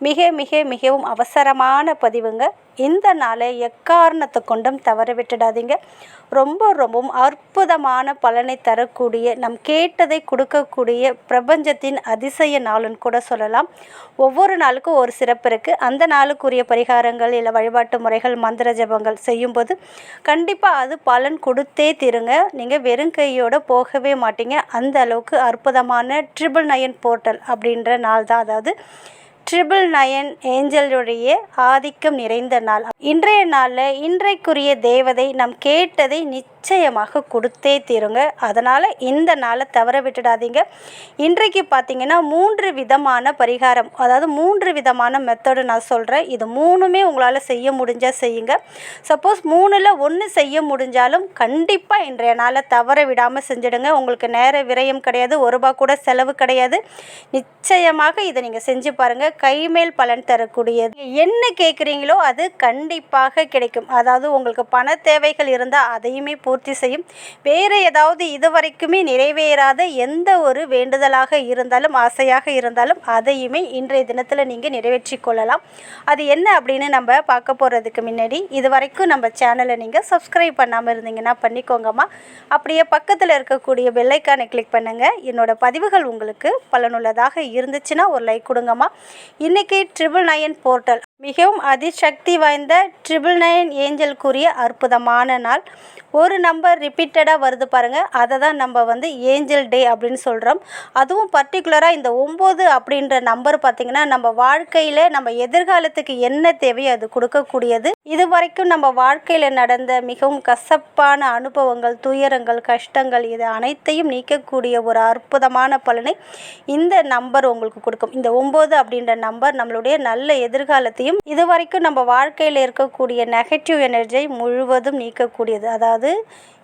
மிக மிக மிகவும் அவசரமான பதிவுங்க. இந்த நாளை எக்காரணத்தை கொண்டும் தவற விட்டுடாதீங்க. ரொம்ப ரொம்பவும் அற்புதமான பலனை தரக்கூடிய நம் கேட்டதை கொடுக்கக்கூடிய பிரபஞ்சத்தின் அதிசய நாளுன்னு கூட சொல்லலாம். ஒவ்வொரு நாளுக்கும் ஒரு சிறப்பு இருக்குது அந்த நாளுக்குரிய பரிகாரங்கள் இல்லை வழிபாட்டு முறைகள் மந்திர ஜபங்கள் செய்யும்போது கண்டிப்பாக அது பலன் கொடுத்தே தீருங்க. நீங்கள் வெறும் கையோடு போகவே மாட்டீங்க. அந்த அளவுக்கு அற்புதமான ட்ரிபிள் நயன் போர்ட்டல் அப்படின்ற நாள் தான் அதாவது. ட்ரிபிள் நயன் ஏஞ்சலுடைய ஆதிக்கம் நிறைந்த நாள். இன்றைய நாளில் இன்றைக்குரிய தேவதை நம் கேட்டதை நிச்சயமாக கொடுத்தே தீருங்க. அதனால் இந்த நாளை தவற விட்டுடாதீங்க. இன்றைக்கு பார்த்தீங்கன்னா மூன்று விதமான பரிகாரம் அதாவது மூன்று விதமான மெத்தடு நான் சொல்கிறேன் இது மூணுமே உங்களால் செய்ய முடிஞ்சால் செய்யுங்க. சப்போஸ் மூணில் ஒன்று செய்ய முடிஞ்சாலும் கண்டிப்பாக இன்றைய நாளை தவற விடாமல் செஞ்சிடுங்க. உங்களுக்கு நேர விரயம் கிடையாது ஒரு ரூபா கூட செலவு கிடையாது. நிச்சயமாக இதை நீங்கள் செஞ்சு பாருங்கள் கைமேல் பலன் தரக்கூடியது. என்ன கேட்குறீங்களோ அது கண்டிப்பாக கிடைக்கும். அதாவது உங்களுக்கு பண தேவைகள் இருந்தால் அதையுமே பூர்த்தி செய்யும். வேறு ஏதாவது இதுவரைக்குமே நிறைவேறாத எந்த ஒரு வேண்டுதலாக இருந்தாலும் ஆசையாக இருந்தாலும் அதையுமே இன்றைய தினத்தில் நீங்கள் நிறைவேற்றி கொள்ளலாம். அது என்ன அப்படின்னு நம்ம பார்க்க போகிறதுக்கு முன்னாடி இது வரைக்கும் நம்ம சேனலை நீங்கள் சப்ஸ்கிரைப் பண்ணாமல் இருந்தீங்கன்னா பண்ணிக்கோங்கம்மா. அப்படியே பக்கத்தில் இருக்கக்கூடிய பெல்லைக்கானை கிளிக் பண்ணுங்கள் என்னோடய பதிவுகள் உங்களுக்கு பலனுள்ளதாக இருந்துச்சுன்னா ஒரு லைக் கொடுங்கம்மா. இன்றைக்கி ட்ரிபிள் நயன் போர்ட்டல் மிகவும் அதிசக்தி வாய்ந்த ட்ரிபிள் நயன் ஏஞ்சலுக்குரிய அற்புதமான நாள். ஒரு நம்பர் ரிப்பீட்டடாக வருது பாருங்கள் அதை தான் நம்ம வந்து ஏஞ்சல் டே அப்படின்னு சொல்கிறோம் அதுவும் பர்டிகுலராக இந்த ஒம்பது அப்படின்ற நம்பர் பார்த்திங்கன்னா நம்ம வாழ்க்கையில் நம்ம எதிர்காலத்துக்கு என்ன தேவையோ அது கொடுக்கக்கூடியது. இது வரைக்கும் நம்ம வாழ்க்கையில் நடந்த மிகவும் கசப்பான அனுபவங்கள் துயரங்கள் கஷ்டங்கள் இது அனைத்தையும் நீக்கக்கூடிய ஒரு அற்புதமான பலனை இந்த நம்பர் உங்களுக்கு கொடுக்கும். இந்த ஒம்பது அப்படின்ற நம்பர் நம்மளுடைய நல்ல எதிர்காலத்தையும் இது வரைக்கும் நம்ம வாழ்க்கையில் இருக்கக்கூடிய நெகட்டிவ் எனர்ஜியை முழுவதும் நீக்கக்கூடியது. அதாவது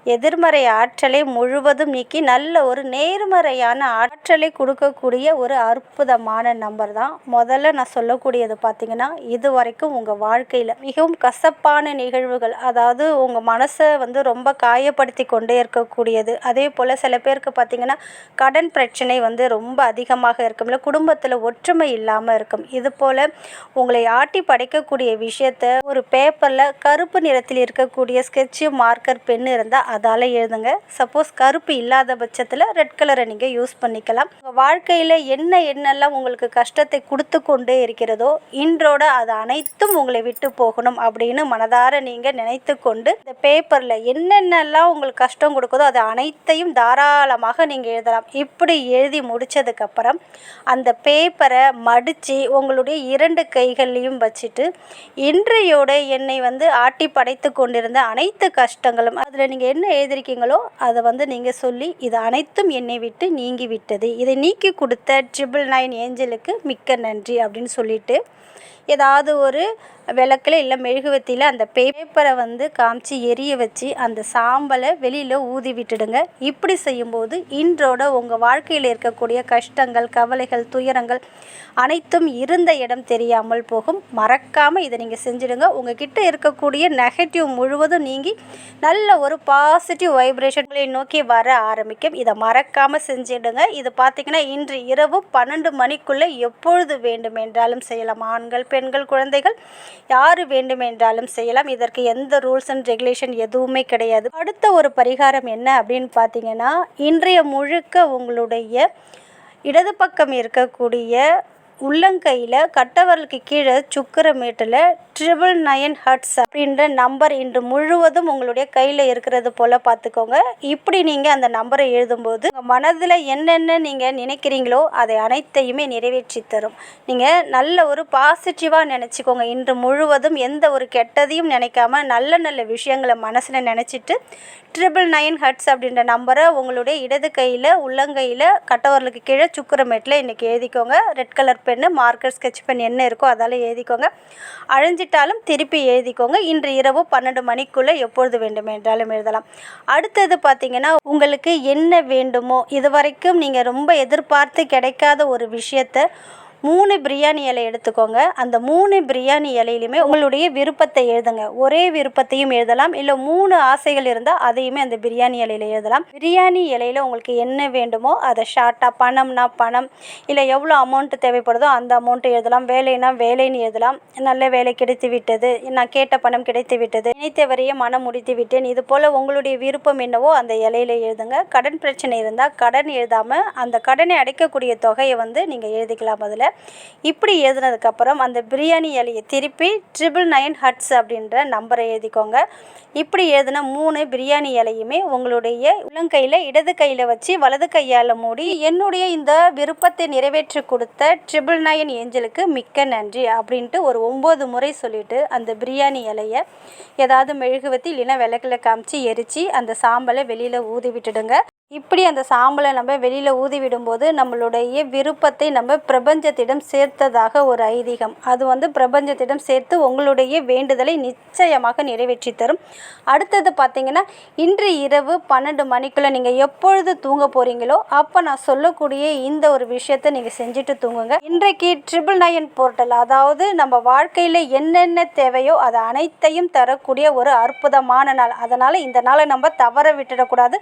எதிர்மறை ஆற்றலை முழுவதும் நீக்கி நல்ல ஒரு நேர்மறையான ஆற்றலை கொடுக்கக்கூடிய ஒரு அற்புதமான நம்பர் தான். முதல்ல நான் சொல்லக்கூடியது பார்த்தீங்கன்னா இது வரைக்கும் உங்கள் வாழ்க்கையில் மிகவும் கசப்பான நிகழ்வுகள் அதாவது உங்கள் மனசை வந்து ரொம்ப காயப்படுத்தி கொண்டே இருக்கக்கூடியது. அதே போல் சில பேருக்கு பார்த்தீங்கன்னா கடன் பிரச்சனை வந்து ரொம்ப அதிகமாக இருக்கும். இல்லை குடும்பத்தில் ஒற்றுமை இல்லாமல் இருக்கும். இது போல் உங்களை ஆட்டி படைக்கக்கூடிய விஷயத்த ஒரு பேப்பரில் கருப்பு நிறத்தில் இருக்கக்கூடிய ஸ்கெட்சு மார்க்கர் பெண் இருந்தால் அதால் எழுதுங்க. சப்போஸ் கருப்பு இல்லாத பட்சத்தில் ரெட் கலரை நீங்கள் யூஸ் பண்ணிக்கலாம். உங்கள் வாழ்க்கையில் என்ன என்னெல்லாம் உங்களுக்கு கஷ்டத்தை கொடுத்து கொண்டே இருக்கிறதோ இன்றோட அது அனைத்தும் உங்களை விட்டு போகணும் அப்படின்னு மனதார நீங்கள் நினைத்து கொண்டு இந்த பேப்பரில் என்னென்னலாம் உங்களுக்கு கஷ்டம் கொடுக்குதோ அது அனைத்தையும் தாராளமாக நீங்கள் எழுதலாம். இப்படி எழுதி முடித்ததுக்கப்புறம் அந்த பேப்பரை மடித்து உங்களுடைய இரண்டு கைகள்லையும் வச்சுட்டு இன்றையோட என்னை வந்து ஆட்டி படைத்து கொண்டிருந்த அனைத்து கஷ்டங்களும் அதில் நீங்கள் என்ன என்ன எழுதியிருக்கீங்களோ அதை வந்து நீங்கள் சொல்லி இது அனைத்தும் என்னை விட்டு நீங்கி விட்டது. இதை நீக்கி கொடுத்த ட்ரிபிள் நைன் ஏஞ்சலுக்கு மிக்க நன்றி அப்படின்னு சொல்லிட்டு ஏதாவது ஒரு விளக்கில் இல்லை மெழுகுவத்தியில் அந்த பேப்பரை வந்து காமிச்சு எரிய வச்சு அந்த சாம்பலை வெளியில் ஊதி விட்டுடுங்க. இப்படி செய்யும்போது இன்றோட உங்கள் வாழ்க்கையில் இருக்கக்கூடிய கஷ்டங்கள் கவலைகள் துயரங்கள் அனைத்தும் இருந்த இடம் தெரியாமல் போகும். மறக்காமல் இதை நீங்கள் செஞ்சுடுங்க. உங்ககிட்ட இருக்கக்கூடிய நெகட்டிவ் முழுவதும் நீங்கி நல்ல ஒரு பாசிட்டிவ் வைப்ரேஷன்களை நோக்கி வர ஆரம்பிக்கும். இதை மறக்காமல் செஞ்சிடுங்க. இது பார்த்திங்கன்னா இன்று இரவு பன்னெண்டு மணிக்குள்ளே எப்பொழுது வேண்டுமென்றாலும் செய்யலாம். ஆண்கள் பெண்கள் குழந்தைகள் யார் வேண்டுமென்றாலும் செய்யலாம். இதற்கு எந்த ரூல்ஸ் அண்ட் ரெகுலேஷன் எதுவுமே கிடையாது. அடுத்த ஒரு பரிகாரம் என்ன அப்படின்னு பார்த்தீங்கன்னா இன்றைய முழுக்க உங்களுடைய இடது பக்கம் இருக்கக்கூடிய உள்ளங்கையில் கட்டவரலுக்கு கீழே சுக்கரமேட்டில் ட்ரிபிள் நயன் ஹட்ஸ் அப்படின்ற நம்பர் இன்று முழுவதும் உங்களுடைய கையில் இருக்கிறது போல் பார்த்துக்கோங்க. இப்படி நீங்கள் அந்த நம்பரை எழுதும்போது உங்கள் மனதில் என்னென்ன நீங்கள் நினைக்கிறீங்களோ அதை அனைத்தையுமே நிறைவேற்றி தரும். நீங்கள் நல்ல ஒரு பாசிட்டிவாக நினச்சிக்கோங்க. இன்று முழுவதும் எந்த ஒரு கெட்டதையும் நினைக்காம நல்ல நல்ல விஷயங்களை மனசில் நினச்சிட்டு ட்ரிபிள் நைன் ஹட்ஸ் அப்படின்ற நம்பரை உங்களுடைய இடது கையில் உள்ளங்கையில் கட்டவரலுக்கு கீழே சுக்கரமேட்டில் இன்றைக்கி எழுதிக்கோங்க. Red colour pen marker sketch pen என்ன இருக்கோ அதால் எழுதிக்கோங்க. அழிஞ்சிட்டாலும் திருப்பி எழுதிக்கோங்க. இன்று இரவு பன்னெண்டு மணிக்குள்ளே எப்பொழுது வேண்டுமென்றாலும் எழுதலாம். அடுத்தது பார்த்திங்கன்னா உங்களுக்கு என்ன வேண்டுமோ இது வரைக்கும் நீங்கள் ரொம்ப எதிர்பார்த்து கிடைக்காத ஒரு விஷயத்தை மூணு பிரியாணி இலை எடுத்துக்கோங்க. அந்த மூணு பிரியாணி இலையிலுமே உங்களுடைய விருப்பத்தை எழுதுங்க. ஒரே விருப்பத்தையும் எழுதலாம். இல்லை மூணு ஆசைகள் இருந்தால் அதையுமே அந்த பிரியாணி இலையில எழுதலாம். பிரியாணி இலையில் உங்களுக்கு என்ன வேண்டுமோ அதை ஷார்ட்டாக பணம்னா பணம். இல்லை எவ்வளோ அமௌண்ட் தேவைப்படுதோ அந்த அமௌண்ட்டு எழுதலாம். வேலைனா வேலைன்னு எழுதலாம். நல்ல வேலை கிடைத்து விட்டது. நான் கேட்ட பணம் கிடைத்து விட்டது. நினைத்தவரையே மனம் முடித்து விட்டேன். இது போல் உங்களுடைய விருப்பம் என்னவோ அந்த இலையில எழுதுங்க. கடன் பிரச்சனை இருந்தால் கடன் எழுதாமல் அந்த கடனை அடைக்கக்கூடிய தொகையை வந்து நீங்கள் எழுதிக்கலாம் அதில். இப்படி எழுதுனதுக்கப்புறம் அந்த பிரியாணி இலையை திருப்பி ட்ரிபிள் நைன் ஹட்ஸ் அப்படின்ற நம்பரை எழுதிக்கோங்க. இப்படி எழுதின மூணு பிரியாணி இலையுமே உங்களுடைய உள்ளங்கையில் இடது கையில் வச்சு வலது கையால் மூடி என்னுடைய இந்த விருப்பத்தை நிறைவேற்றி கொடுத்த ட்ரிபிள் நைன் ஏஞ்சலுக்கு மிக்க நன்றி அப்படின்ட்டு ஒரு ஒம்பது முறை சொல்லிட்டு அந்த பிரியாணி இலையை ஏதாவது மெழுகுவத்தி இல்லைன்னா விளக்கில் காமிச்சு எரித்து அந்த சாம்பலை வெளியில் ஊதி விட்டுடுங்க. இப்படி அந்த சாம்பலை நம்ம வெளியில் ஊதி விடும்போது நம்மளுடைய விருப்பத்தை நம்ம பிரபஞ்சத்திடம் சேர்த்ததாக ஒரு ஐதீகம். அது வந்து பிரபஞ்சத்திடம் சேர்த்து உங்களுடைய வேண்டுதலை நிச்சயமாக நிறைவேற்றி தரும். அடுத்தது பார்த்தீங்கன்னா இன்று இரவு பன்னெண்டு மணிக்குள்ளே நீங்கள் எப்பொழுது தூங்க போகிறீங்களோ அப்போ நான் சொல்லக்கூடிய இந்த ஒரு விஷயத்தை நீங்கள் செஞ்சுட்டு தூங்குங்க. இன்றைக்கு ட்ரிபிள் நயன் போர்ட்டல் அதாவது நம்ம வாழ்க்கையில் என்னென்ன தேவையோ அது அனைத்தையும் தரக்கூடிய ஒரு அற்புதமான நாள். அதனால் இந்த நாளை நம்ம தவற விட்டுடக்கூடாது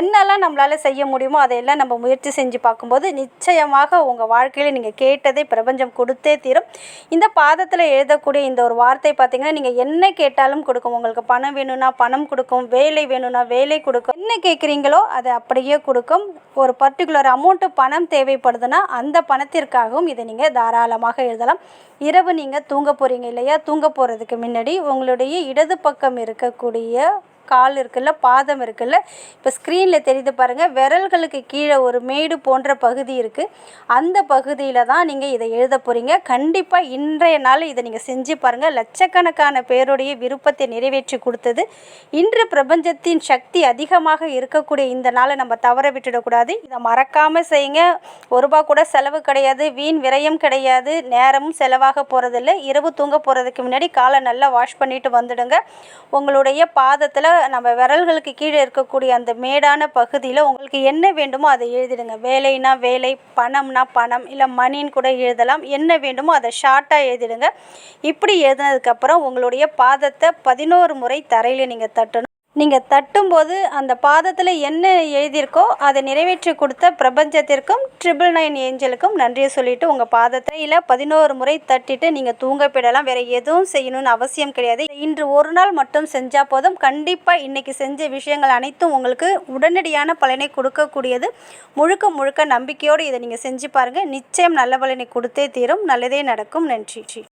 என்னெல்லாம் நம்மளால் செய்ய முடியுமோ அதையெல்லாம் நம்ம முயற்சி செஞ்சு பார்க்கும்போது நிச்சயமாக உங்கள் வாழ்க்கையில் நீங்கள் கேட்டதை பிரபஞ்சம் கொடுத்தே தீரும். இந்த பாதத்தில் எழுதக்கூடிய இந்த ஒரு வார்த்தை பார்த்தீங்கன்னா நீங்கள் என்ன கேட்டாலும் கொடுக்கும். உங்களுக்கு பணம் வேணும்னா பணம் கொடுக்கும் வேலை வேணும்னா வேலை கொடுக்கும். என்ன கேட்குறீங்களோ அதை அப்படியே கொடுக்கும். ஒரு பர்டிகுலர் அமௌண்ட்டு பணம் தேவைப்படுதுன்னா அந்த பணத்திற்காகவும் இதை நீங்கள் தாராளமாக எழுதலாம். இரவு நீங்கள் தூங்க போகிறீங்க இல்லையா? தூங்க போகிறதுக்கு முன்னாடி உங்களுடைய இடது பக்கம் இருக்கக்கூடிய கால் இருக்குல்ல பாதம் இருக்குல்ல இப்போ ஸ்க்ரீனில் தெரியுது பாருங்கள் விரல்களுக்கு கீழே ஒரு மேடு போன்ற பகுதி இருக்குது அந்த பகுதியில் தான் நீங்கள் இதை எழுத போகிறீங்க கண்டிப்பாக இன்றைய நாள் இதை நீங்கள் செஞ்சு பாருங்கள் லட்சக்கணக்கான பேருடைய விருப்பத்தை நிறைவேற்றி கொடுத்தது. இன்று பிரபஞ்சத்தின் சக்தி அதிகமாக இருக்கக்கூடிய இந்த நாளை நம்ம தவற விட்டுடக்கூடாது. இதை மறக்காமல் செய்யுங்க. ஒரு ரூபா கூட செலவு கிடையாது. வீண் விரயம் கிடையாது. நேரமும் செலவாக போகிறதில்ல இரவு தூங்க போகிறதுக்கு முன்னாடி காலை நல்லா வாஷ் பண்ணிட்டு வந்துடுங்க. உங்களுடைய பாதத்தில் நம்ம விரல்களுக்கு கீழே இருக்கக்கூடிய அந்த மேடான பகுதியில் உங்களுக்கு என்ன வேண்டுமோ அதை எழுதிடுங்க. வேலைனா வேலை பணம்னா பணம் இல்லை மணின்னு கூட எழுதலாம். என்ன வேண்டுமோ அதை ஷார்ட்டாக எழுதிடுங்க. இப்படி எழுதினதுக்கப்புறம் உங்களுடைய பாதத்தை பதினோரு முறை தரையில் நீங்கள் தட்டணும். நீங்கள் தட்டும்போது அந்த பாதத்தில் என்ன எழுதியிருக்கோ அதை நிறைவேற்றி கொடுத்த பிரபஞ்சத்திற்கும் ட்ரிபிள் நைன் ஏஞ்சலுக்கும் நன்றியை சொல்லிவிட்டு உங்கள் பாதத்தையில் பதினோரு முறை தட்டிட்டு நீங்கள் தூங்க போயிடலாம். வேறு எதுவும் செய்யணும்னு அவசியம் கிடையாது. இன்று ஒரு நாள் மட்டும் செஞ்சால் போதும். கண்டிப்பாக இன்றைக்கி செஞ்ச விஷயங்கள் அனைத்தும் உங்களுக்கு உடனடியான பலனை கொடுக்கக்கூடியது. முழுக்க முழுக்க நம்பிக்கையோடு இதை நீங்கள் செஞ்சு பாருங்கள் நிச்சயம் நல்ல பலனை கொடுத்தே தீரும். நல்லதே நடக்கும். நன்றி